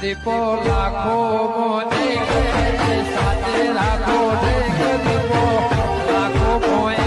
દીપો લાખો મોને સાથે રાખો દીપો. લાખો મોએ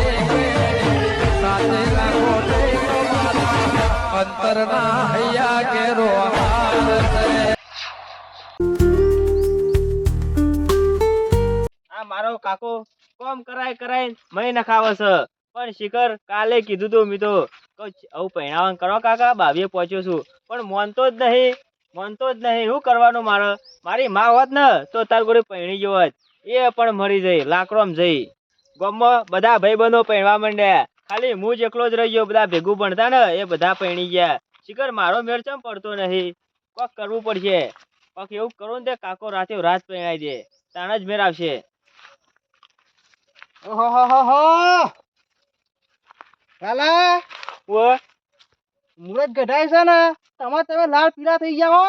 આ મારો કાકો કોમ કરાય કરાય મય નખાવે છે. પણ શિખર કાલે કીધું તું મી તો આવું પહેણાવન કરો કાકા? બાવીએ પહોંચ્યો છું. પણ મોનતો જ નહીં. મોનતો જ નહીં. શું કરવાનું મારે? મારી માં હોત ને તો તાર ગોળી પહેણી ગયો હોત. એ પણ મરી જઈ લાકડોમ જઈ. ગામમાં બધા ભાઈબંધો પહેણવા માંડ્યા. ખાલી હું જ એકલો જ રહી ગયો બધા ભેગું ભણતા ને એ બધા પહેણી ગયા. શિખર મારો મેળ ચમ પડતો નહીં? કોક કરવું પડશે. કોક એવું કરું ને તે કાકો રાતે રાત પહેણાઈ દે. તાણ જ મેળ આવશે. ઓહોહોહો! લાલા ઓ મુરત ગઢાય છે ને? તમારે તમે લાલ પીળા થઈ ગયા હો.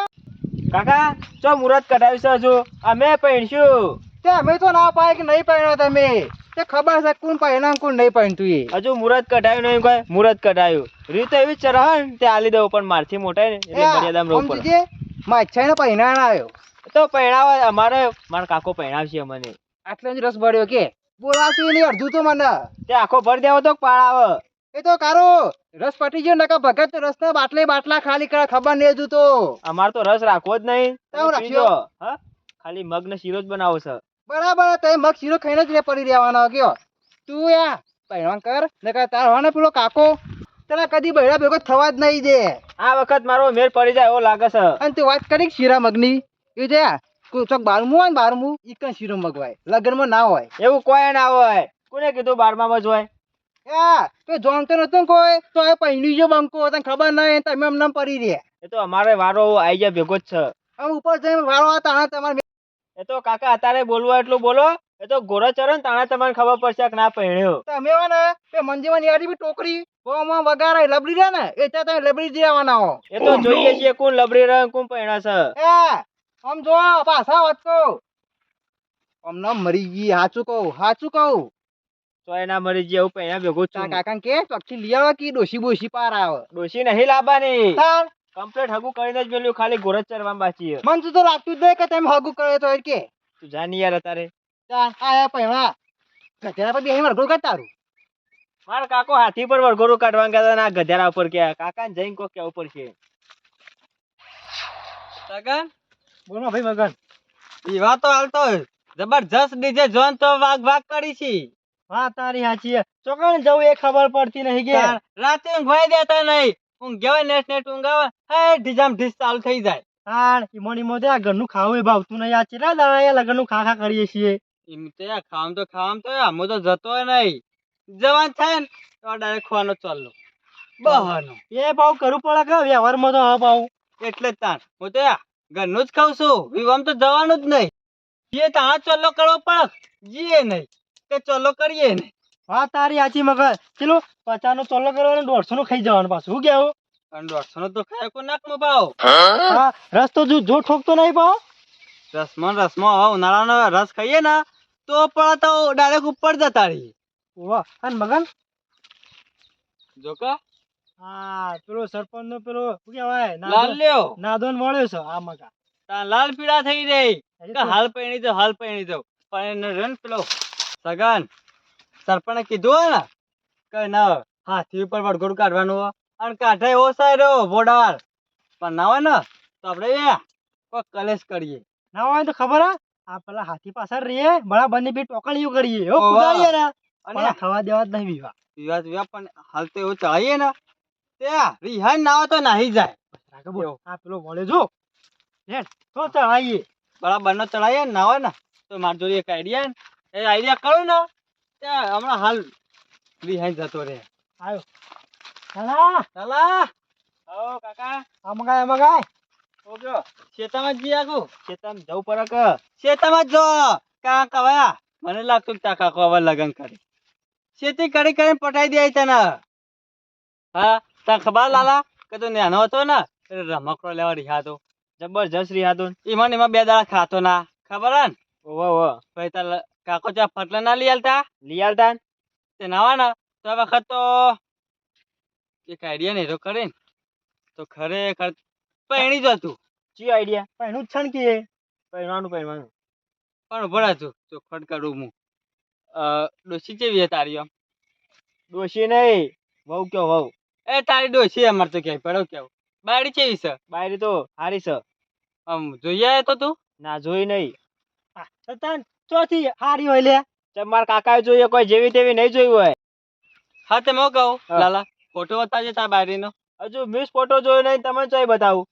કાકા ચો મુરત કઢાવી છે અમે પહેણશું. તે અમે તો ના પાય કે નહીં પહેણો તમે. તે ખબર છે કોણ પહેણા કોણ નહીં પહેણતું એ. હજુ મુરત કઢાવ્યું નહીં કોઈ મુરત કઢાયું રીત એવી ચરહ ને તે આલી દઉં પણ મારથી મોટા ને એટલે મર્યાદામાં રહેવું પડે. માં ઈચ્છા ને પહેણા આવ્યો. તો પહેણાવા અમારે મારા કાકો પહેણાવશે અમને. આટલો જ રસ ભર્યો કે. બોલાવતું નહીં અડધું તો મને. તે આખો ભર દેવો તો પાળાવ એ તો કારો રસ પટી ગયો નકા ભગત તો રસના બાટલે બાટલા ખાલી કરે ખબર નહીં હજુ તો. અમાર તો રસ રાખવો જ નહીં. તમે રાખ્યો? હા? ખાલી મગ ને શીરો જ બનાવો છે. બરાબર તમે મગ શીરો ખાઈને જ પડી રહેવાનો કયો તું યા પહેરવાન કર નકા તાર હોને પેલો કાકો. તને કદી બહેરા ભેગો થવા જ નહીં દે. આ વખત મારો મેર પડી જાય એવો લાગે છે. અને તું વાત કરી શીરા મગની? એ જે ચોક બારમું હોય ને બારમું ઈ કઈ શીરો મગવાય? લગ્નમાં ના હોય. એવું કોઈ ના હોય. કોને કીધું બારમામાં જ હોય? તો જાણતો નતો કોઈ? તો એ પહેલી જો બંકો તને ખબર નહીં તમે એમને પડી રહ્યા. એ તો અમારે વારો આઈ જાય ભેગો જ છે. આમ ઉપર જઈને વારો આ તાણા તમારે એ તો કાકા અત્યારે બોલવા એટલું બોલો એ તો ગોરો ચરો ને તાણે તમને ખબર પડશે કે ના પહેણ્યો તમે હોય ને તે મંજીમાં યારી બી ટોકરી ગોમાં વગારે લબડી રહ્યા ને એ ત્યાં તમે લબડી દેવાના હો. એ તો જોઈએ છીએ કોણ લબડી રહ્યા કોણ પહેણા છે. એ આમ જો પાછા વાંચો અમને મરી ગઈ હાચું કહું હાચું કહું. તો એના મરી જે એવું પહેણા ભેગું છું. કાકા કે ચોકથી લઈ આવો કે ડોશી બોશી પાર આવે? ડોશી નહીં લાવવાની. કમ્પ્લેટ હગું કરીને જ મેલ્યું ખાલી ગોરજ ચરવા બાકી છે. મન તો લાગતું જ નહીં કે તમે હગું કરે તો કે. તું જાની યાર તાર આયા પહેલા ગધેડા પર બેહી મરઘો કર તારું? મારા કાકો હાથી પર વરઘોડું કાઢવા ગયા ના ગધેડા ઉપર કે કાકા ને જઈને કોક ઉપર છે સગન બોલો ભાઈ મગન. પીવા તો હાલતો જબરજસ્ત ડીજે જોન તો વાગ વાગ કરી છી. હા તારી હાચી ચોકણ જવું એ ખબર પડતી નહીં કે રાતે ઊંઘવાય દેતા નહીં. હું ગયો નેટ નેટ ઊંઘાવે હે ઢીજામ ઢીસ ચાલુ થઈ જાય. તાણ ઈમોની મોદે આ ઘરનું ખાવું એ ભાવતું નહીં. આ ચેટલા દાડા એ લગનનું ખા ખા કરીએ છીએ? એમ તે ખામ તો ખામ તો આમ તો જતો નહીં. જવાન થાય ને તો ડાયરેક્ટ ખવાનો ચાલો બહાનો એ ભાવ કરવું પડે કે વ્યવહારમાં તો હા ભાવ? એટલે જ તાર હું તો ઘરનું જ ખાઉં છું. વિવામ તો જવાનું જ નહીં. જે તાણ ચલ્લો કરવો પડે. જીએ નહીં. કે ચલ્લો કરીએ ને? હા તારી આચી મગર ચલો પચાસ નો ચોલો કરવાનો દોઢસો નો ખાઈ જવાનું પાછું. શું કેવું અને દોઢસો નો તો ખાય કો નાકમાં ભાવ હા? રસ્તો જો જો ઠોકતો નહીં ભાવ રસમાં રસમાં હવે ઉનાળાનો રસ ખાઈએ ને તો પણ તો ડાયરેક્ટ ઉપર જતા રહીએ. વાહ અને મગન? જો કે. હા પેલો સરપંચ નો પેલો શું કહેવાય લાલ લ્યો. નાદોન મળ્યો છે આ મગા. લાલ પીળા થઈ રહી. હાલ પૈણી દો હાલ પૈણી દો. પણ એને રન પેલો સગન સરપંચે કીધું ને કે ના હાથી ઉપર વડઘોડ કાઢવાનું અને કાઢે એવો સારો બોડાર પણ ના હોય ને તો આપણે કોઈ કલેશ કરીએ. ના હોય તો ખબર આ પેલા હાથી પાછળ રહીએ બળા બંને બી ટોકણીઓ કરીએ હો ઓવા. ને. અને પણ દેવા જ નહીં વિવાહ. વિવાદ વિવાદ પણ હાલ તો એવું ચલાવીએ ને તે રિહાઈ ના હોય તો નાહી જાય. આ પેલો વળે જો. તો ચડાવીએ બરાબર નો ચડાવીએ ને ના હોય ને તો મારી જોડે એક આઈડિયા એ આઈડિયા કરું ને ત્યાં હમણાં હાલ બિહાઈન જતો રહે. આવ્યો. હલા ચાલા. આવો કાકા. આ મગાય મગાય. ઓજો શેતામાં જી આગું. શેતામાં જવું પડે કે? શેતામાં જો કાં કવાયા? મને લાગતું કે તા કાકો હવે લગન કરે. શેતી કરી કરીને પટાઈ દે તને. હા? તને ખબર લાલા કે તું નાનો હતો ને? રમકડો લેવા રિહાતો જબરજસ્ત રિહાતો એમાં એમાં બે દાડા ખાતો ના. ખબર હે ઓવો પછી તાર કાકો ચા ફટલા ના લઈ આલતા? લઈ આલતા તે નાવાના? તો આ વખત તો એક આઈડિયા ને તો કરે ને. તો ખરેખર પહેણી જ હતું ચી આઈડિયા પહેણું જ છે ને કે પહેરવાનું પહેરવાનું પણ ભરા છું ચોખવટ કરું હું ડોશી કેવી છે તારી આમ? ડોશી નહીં વહુ કયો વહુ? એ તારી ડોશી અમાર તો ક્યાંય પડો કેવું? બાયડી કેવી છે? બાયડી તો હારી છે. આમ જોઈએ તો તું? ના જોઈ નહીં. તન. ચોથી હારી હોય લે. ચમ કાકા જોઈએ કોઈ જેવી તેવી નહીં જોઈ હોય. હા તે હું કહું? લાલા ફોટો બતાવજે તાર બારીનો. હજુ મિસ ફોટો જોયો નહીં તમે ચોય બતાવું.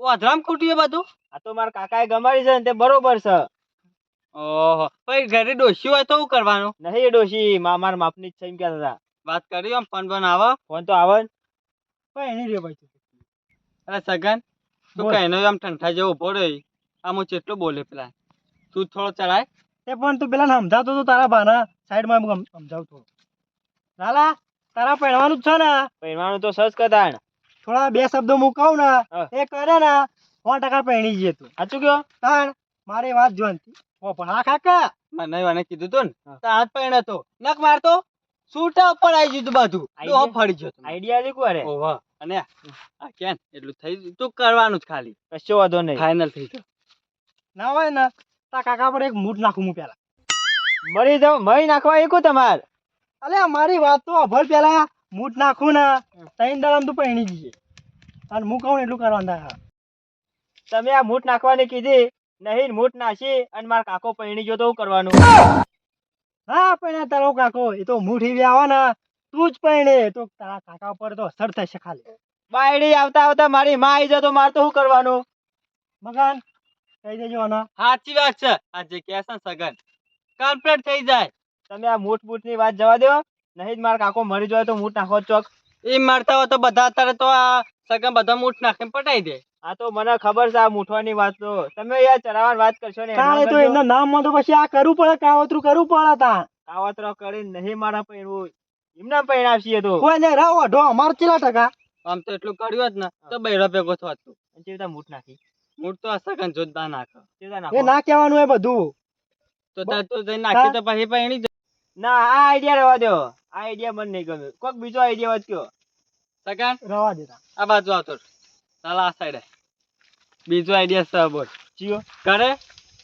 ઓ અધરામ ખૂટ્યું બધું? આ તો મારા કાકાએ ગમાડી છે ને તે બરોબર છે. ઓહો ભાઈ ઘરે ડોશી હોય તો શું કરવાનું? નહીં ડોશી મા મારા માપની જ છે એમ કહેતા હતા. વાત કરી આમ ફોન ફોન આવો. ફોન તો આવે ભાઈ પૈણી રહ્યો ભાઈ. અરે સગન તું કઈ આમ ઠંઠા જેવો ઊભો રહ્યો આમ હું ચેટલો બોલે પેલા. તું થોડો ચડાય તે પણ તું પેલા સમજાવતો હતો તારા ભાના સાઈડમાં હું સમજાવતો. લાલા તારા પહેરવાનું જ છે ને? પહેરવાનું તો સજ કદાણ થોડા બે શબ્દો હું કહું ને એ કરે ને સો ટકા પહેણી જઈએ તું. સાચું કયો? તાણ મારી વાત જો ઓ પણ હા કાકા? મને મને કીધું તું ને. તો હાથ પહેણ હતો નખ મારતો? સૂટા ઉપર આવી ગયું બધું આઈ ફરી ગયો આઈડિયા લીધું અરે ઓહો અને આ કેન એટલું થઈ. તું કરવાનું જ ખાલી. કશો વાંધો નહીં. ફાઇનલ થઈ ગયો. ના હોય ને તા કાકા પર એક મૂઠ નાખું હું પેલા. મરી જાવ મરી નાખવા એકું તમાર. અલે, મારી વાત તો અભર પેલા. મૂઠ નાખું ને તૈન દરમ તું પહેણી જઈએ અને હું કહું એટલું કરવાનું થાય તમે આ મૂઠ નાખવાની કીધી, નહીં મૂઠ નાખી અને મારા કાકો પહેણી ગયો તો શું કરવાનું? હા, પણ તારો કાકો, એ તો મૂઠી વ્યાવા ને, તું જ પહેણે તો તારા કાકા ઉપર તો અસર થશે ખાલી. બાયડી આવતા આવતા મારી માં આવી જતો મારે તો શું કરવાનું? મગન કહી જજો આના. સાચી વાત છે. આ જે સગન કમ્પ્લીટ થઈ જાય. તમે આ મૂઠ મૂઠની વાત જવા દો. નહીં જ મારા કાકો મરી જાય તો મૂઠ નાખો ચોક. એ મારતા હોય તો બધા અત્યારે તો આ સગન બધા મૂઠ નાખીને પટાઈ દે. આ તો મને ખબર છે આ મૂઠવાની વાત તો. તમે યાર ચરાવાની વાત કરશો ને કાલે તો એના નામમાં તો પછી આ કરવું પડે કાવતરું કરવું પડે તા. કાવતરો કરી નહીં મારા પૈણવું એમના પૈણ આવશે તો. કોઈ ને રાવ અઢો અમાર ચેલા ટકા. આમ તો એટલું કર્યું જ ને તો બૈરો ભેગો થતું કેવી મૂઠ નાખી? મૂઠ તો આ સગન જોરદાર નાખે. કેવી રીતે એ ના કહેવાનું એ બધું. તો તાર તું જઈને નાખી તો પછી પૈણી ના આ આઈડિયા રહેવા દો. આ આઈડિયા મને નહીં ગમ્યો. કોઈક બીજો આઈડિયા વાત કયો. સગન રવા દેતા આ બાજુ આવતો ચાલ આ સાઈડે બીજો આઈડિયા છે બોલ. જીઓ. કરે?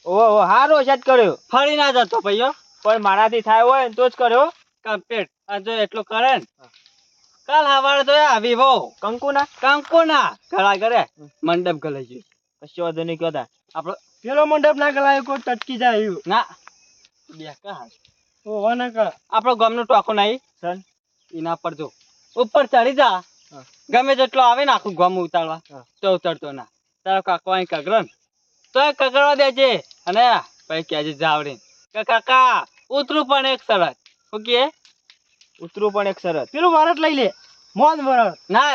ઓહો હારો છે કર્યો. ફરી ના જતો ભાઈઓ પણ મારાથી થાય હોય તો જ કર્યો. કમ્પ્લીટ આ જો એટલું કરે ને. કાલ હવારે તો આવી બહુ કંકુ ના કંકુ ના ઘરા. ઘરે મંડપ ગલાઈ ગયું કશો વાંધો નહીં કહેતા. આપણો પેલો મંડપ ના ગલાયો કોઈ ટટકી જાય એવું. ના. બેકા હાલ. ઓહો ના કા આપણો ગામનું ટોકો નહીં. સન એના પર જો. ઉપર ચડી જા. ગમે જેટલો આવે ને આખું ગામ ઉતારવા. તો ઉતરતો ના. તારો કાકો અહીં કગરન તો એ કગરવા દેજે. અને પછી કહેજે જાવડી. કે કાકા ઉતરું પણ એક શરત શું કે? ઉતરું પણ એક શરત પેલું વરત લઈ લે. મોન વરત ના.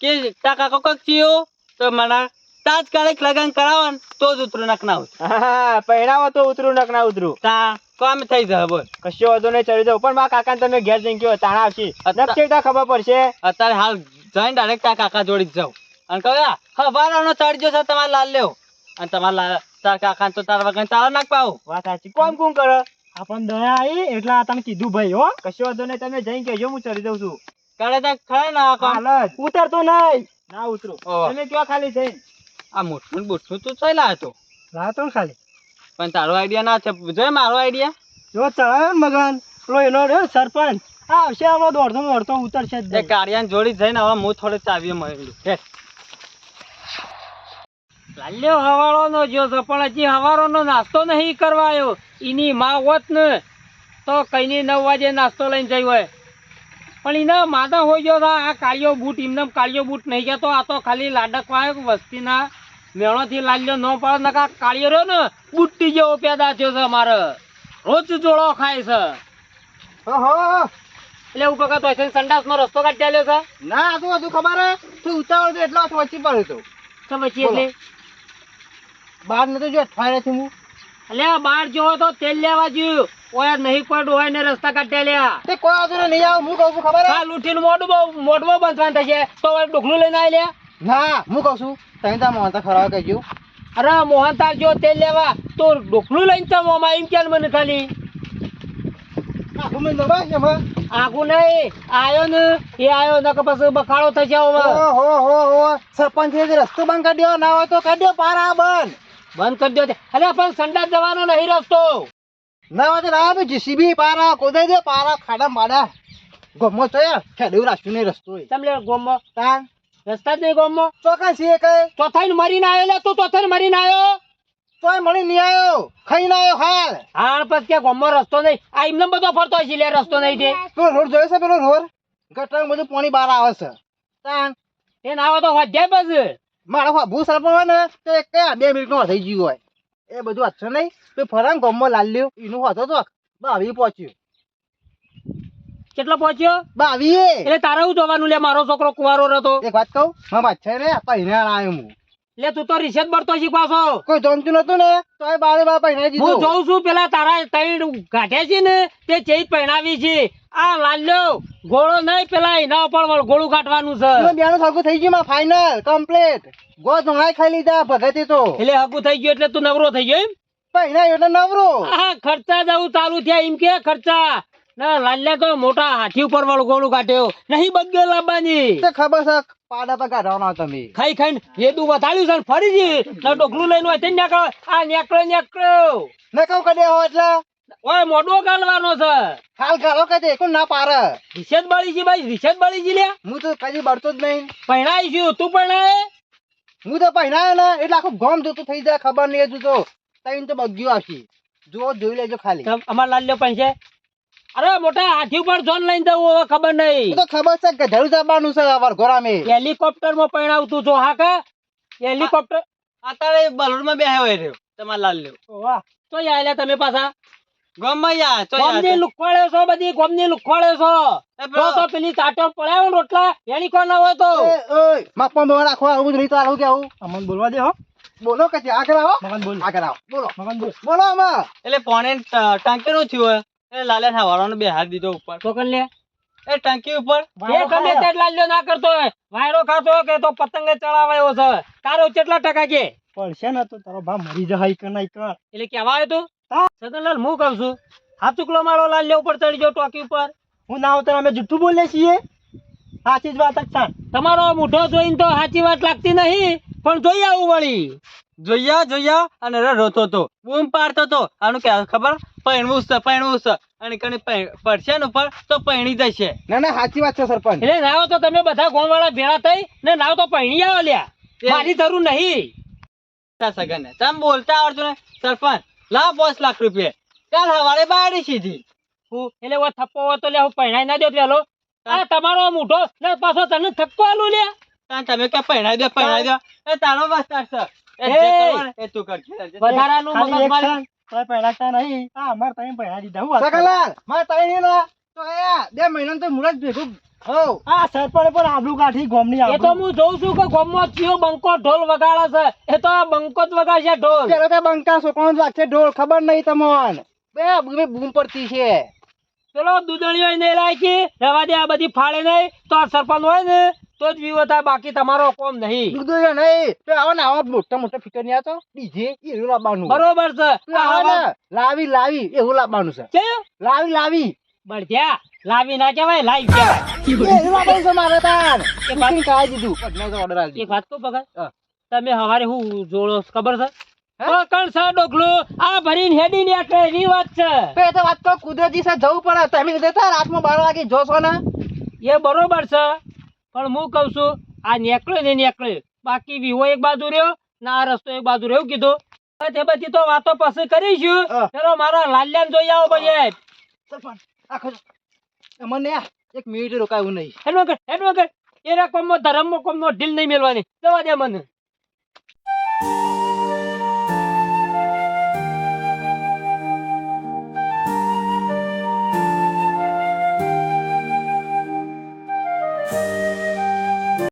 કે તા કાકો થયું? તો મને તાત્કાલિક લગન કરાવો ને તો જ ઉતરું નક ઉતરું. હા પૈણાવો તો ઉતરું નક ઉતરું. તા કામ થઈ જાય બોલ. કશો વધુ નહીં ચડી જાવ પણ મારા કાકા તમે ઘેર જઈને ગયો તાણા આવશી. નક્કી ખબર પડશે. અત્યારે હાલ જઈને ડાયરેક્ટ તા કાકા જોડી જ જાઉં. અને કહું હા વારાનો ચડજો છે તમારે લાલ લેવો. અને તમારે લાલ તાર કાકા તો તાર વગર તારા નાખ પાવું વાત સાચી. કોમ કોમ કરો? આપણ દયા આવી એટલે આ તને કીધું ભાઈ હો. કશો વાંધો નહીં તમે જઈને કહેજો હું ચડી દઉં છું. કાલે ત્યાં ખરા ના ઉતરતો નહીં. ના ઉતરું. તમે ક્યાં ખાલી જઈને આ મોટું બુઠું તું હતો. લાતો ને ખાલી. પણ તારો આઈડિયા ના છે. જો મારો આઈડિયા જો ચડાવે ને મગન પેલો એનો રે સરપંચ હા આવશે આમાં દોડતો દોડતો ઉતરશે જ. કાળિયાને જોડી જઈને હવે હું થોડે ચાવીએ મળેલું લાલ્યો હવાળો નો જો છે પણ હજી હવારોનો નાસ્તો નહીં કરવાયો. એની માં હોત ને તો કઈને નવ વાગે નાસ્તો લઈને જઈ હોય. પણ એને માદા હોય ગયો છે આ કાળિયો બૂટ એમને કાળિયો બૂટ નહીં કહેતો આ તો ખાલી લાડકવા વસ્તીના મેળોથી લાલ્યો ન પડે નકા કાળિયો રહ્યો ને બુટ્ટી જેવો પેદા થયો છે મારે રોજ જોડો ખાય છે. એટલે એવું કાં તો સંડાસ સંડાસનો રસ્તો કાઢી ચાલ્યો છે? ના આ તો બધું ખબર તું ઉતાવળ એટલો વચ્ચે પડ્યો તો પછી એટલે? બહાર નતો જો અઠવાડિયા થી હું. એટલે બાર જોવો તો તેલ લેવા જોયું. ઓય નહીં પડ્યું હોય ને રસ્તા કાઢ્યા લ્યા. તે કોઈ વાંધો નહીં આવ હું કહું છું ખબર હા? ઉઠીને મોઢું બહુ મોઢું બંધવાનું થશે. તો હવે ડુકલું લઈને આવી લે ના હું કહું છું તમે તાર મોહનતા ખરાબ કહેજો અરે મોહન તાર જો તેલ લેવા તો ડુકલું લઈને તો મોમાં એમ કે મને ખાલી. આખું મેં એમાં. આગુ નહીં આયો ને એ આયો નકર પછી બખાડો થશે હો હો હો. સરપંચ રસ્તો બંધ કાઢ્યો ના હોય તો કાઢ્યો પારા બંધ. બંધ કરી દો તે. અરે પણ સંડાસ જવાનો નહીં રસ્તો. ના વાત ના આવે જીસીબી પારા કોદાઈ દે પારા ખાડા માડા ગમો છે ખેડ્યું રાખ્યું નહીં રસ્તો એ. તમે ગોમો? તાન. રસ્તા જ નહીં ગોમો? ચોકન છીએ કઈ? ચોથાઈ મરીને આવ્યો લે તું ચોથાઈ મરીને આવ્યો તોય મળી નહીં આવ્યો ખાઈ ના આવ્યો હાલ. હાલ પછી કે ગોમો રસ્તો નહીં. આ એમને બધો ફરતો હોય લે રસ્તો નહીં તે. પેલો રોડ જોયો છે પેલો રોડ? ગટર બધું પાણી બહાર આવે છે. તાન. એ ના આવે તો વધ્યા પછી. મારો ભૂ સરપંચ હોય ને તો એક કયા બે મિનિટ નો થઈ ગયું હોય? એ બધું હાથ નહીં. તો ફરામ ગમમાં લ્યો. એનું હતો તો બાવી પહોંચ્યું. કેટલો પહોંચ્યો? બાવીએ. એટલે તારે હું જોવાનું લે? મારો છોકરો કુવારો રહેતો. એક વાત કહું? મારા છે ને પહેરે આવ્યો હું. લે તું તો રિસેટ બળતો શીખવાશો કોઈ જમતું નતું ને? તો એ બારે બાર દીધું. હું જોઉં છું પેલા તારા ત્રણ ગાંઠે છે ને તે ચેઈ પહેરાવી છે. આ લાલ્યો ગોળો નહીં પેલા એના ઉપર વળ- ગોળું કાઢવાનું છે. બેનું સરખું થઈ ગયું ફાઈનલ કમ્પ્લીટ ગો ધોણાઈ ખાઈ લીધા ભગતે તો. એટલે હગું થઈ ગયું એટલે તું નવરો થઈ ગયો એમ? પહેરા એટલે નવરો. આ ખર્ચા જવું ચાલુ થયા એમ કે ખર્ચા. ના લાલ્યા તો મોટા હાથી ઉપર વાળું ગોળું કાઢ્યો. નહીં બગ્યો લાંબાની. ખબર છે પાડા પર કાઢવાના તમે. ખાઈ ખાઈને વેદું વધાર્યું છે ને ફરી જી ના ડોકલું લઈને હોય તે નીકળો. આ નીકળો નીકળો. ને કહું કદે હો એટલે? ઓય મોઢો ગાલવાનો છે. હાલ ગાળો કદે કોણ ના પારે રિસેત બળી છે ભાઈ રિસેત બળી છે લ્યા હું તો કદી બળતો જ નહીં. પહેણાઈ છું. તું પહેણાય હું તો પહેરાયો ને એટલે આખું ગોમ જોતું થઈ જાય ખબર નહીં હજુ તો. તઈને તો બગ્યું આવશે જો જોઈ લેજો ખાલી. અમાર લાલ્યો પણ છે અરે મોટા હાથી ઉપર જોન લઈને જવું હવે ખબર નહીં. તો ખબર છે કે જરૂર જવાનું છે અમાર ઘોડામે હેલિકોપ્ટરમાં પહેણાવતું જો હા કા? હેલિકોપ્ટર અત્યારે બલૂનમાં બેહ્યો હોય રહ્યો તમાર લાલ લ્યો. વાહ તો આયલા તમે પાછા. ગમમાં યા તો ગોમની લુખવાડે છો બધી ગોમની લુખવાડે છો. તો તો પેલી ચાટો પડાયો રોટલા એની કોણ ના હોય તો. માપમાં બોલ રાખો આવું નહીં આવું કે આવું. અમન બોલવા દે હો. બોલો કે આગળ આવો. મગન બોલ. આગળ આવો બોલો. મગન બોલ. બોલો અમા એટલે પોણે ટાંકી નું થયું એટલે લાલે હવાળાનો બે હાથ દીધો ઉપર. તો કર લે? એ ટાંકી ઉપર. એ ગમે તે લાલ્યો ના કરતો હોય. વાયરો ખાતો કે તો પતંગે ચડાવાયો છે. તારો કેટલા ટકા કે? પડશે ને તો તારો ભા મરી જાય કે નહીં કર. એટલે કેવા આવ્યો તું? સગનલાલ હું કહું છું હાથ મારો લાલ્યો ઉપર ચડી ગયો ટોકી ઉપર. હું ના હોતા અમે જુઠ્ઠું બોલે છીએ. સાચી જ વાત જ છે. તમારો મૂઠો જોઈને તો સાચી વાત લાગતી નહીં. પણ જોઈ આવું વળી. જોયા જોયા અને રોતો તો. બૂમ પાડતો તો. આનું કે ખબર? પૈણવું છે પૈણવું છે. અને કણી પડશે ને ઉપર તો પૈણી જશે. ના ના સાચી વાત છે સરપંચ. એટલે નાવ તો તમે બધા ગોમવાળા ભેળા થઈ ને નાવ તો પૈણી આવો લ્યા. મારી જરૂર નહીં. સગન તમે બોલતા આવડતું ને સરપંચ. લા પાંચ લાખ રૂપિયા. ચાલ હવારે બારી સીધી. હું એટલે ઓ થપ્પો હોય તો લે હું પૈણાઈ ના દો પેલો આ તમારો ને પાછો તને થપ્પો આલું લ્યા. તમે કે પૈણાઈ દે પૈણાઈ દે. એ તારો વસ્તાર છે. એ એ! જે કરવાનું ને એ તું કરજે વધારાનું મગજ હું સકલાલ માર તાઈ ના તો એ બે મહિના તો મુરત ભેગું હો આ સરપણ પર આબરૂ કાઠી ગોમની એ તો હું જોઉં છું કે ગોમમાં કયો બંકો ઢોલ વગાડે છે. એ તો આ બંકો જ વગાડશે ઢોલ. પેલો તે બંકા છોકરો લાગશે ઢોલ. ખબર નહીં તમોન. બે બૂમે બૂમ પડતી છે. પેલો દૂધણીઓ નહીં લાયકી રવા દે આ બધી ફાળે નહીં. તો આ સરપંચ હોય ને તો જ વિવો થાય બાકી તમારો કોમ નહીં. છે નહીં તો આવો ને આવો મોટા મોટા ફિકરની આવતો. ડીજે એવું લાવવાનું. બરોબર છે. લાવી લાવી એવું લાવવાનું છે. કે લાવી લાવી. બળધ્યા લાવી ના કહેવાય લાઈ કહેવાય. એવું લાવવાનું છે મારે તાર. બુકિંગ કરાવી દીધું. પટના ઓર્ડર આવી એક વાત કહું હા. તમે હવારે હું જોડો ખબર છે? કણ ડોકલું. આ ભરીને હેડી ને એટલે એની વાત છે. તો એ તો વાત તો કુદરતી છે જવું પડે. તમે જતા રાતમાં બાર વાગે જોશો ને. એ બરોબર છે. પણ હું કહું છું આ નીકળ્યો ને નીકળ્યો. બાકી વિવો એક બાજુ રહ્યો ને આ રસ્તો એક બાજુ રહ્યો કીધું. તે બધી તો વાતો પછી કરીશું. ચલો મારા લાલ્યાને જોઈ આવો ભાઈ આખો મને એક મિનિટ રોકાયું નહીં. એડવોકેટ એડવોકેટ એના કોમમાં ધર્મમાં કોમનો ઢીલ નહીં મેળવાની. જવા દે મને.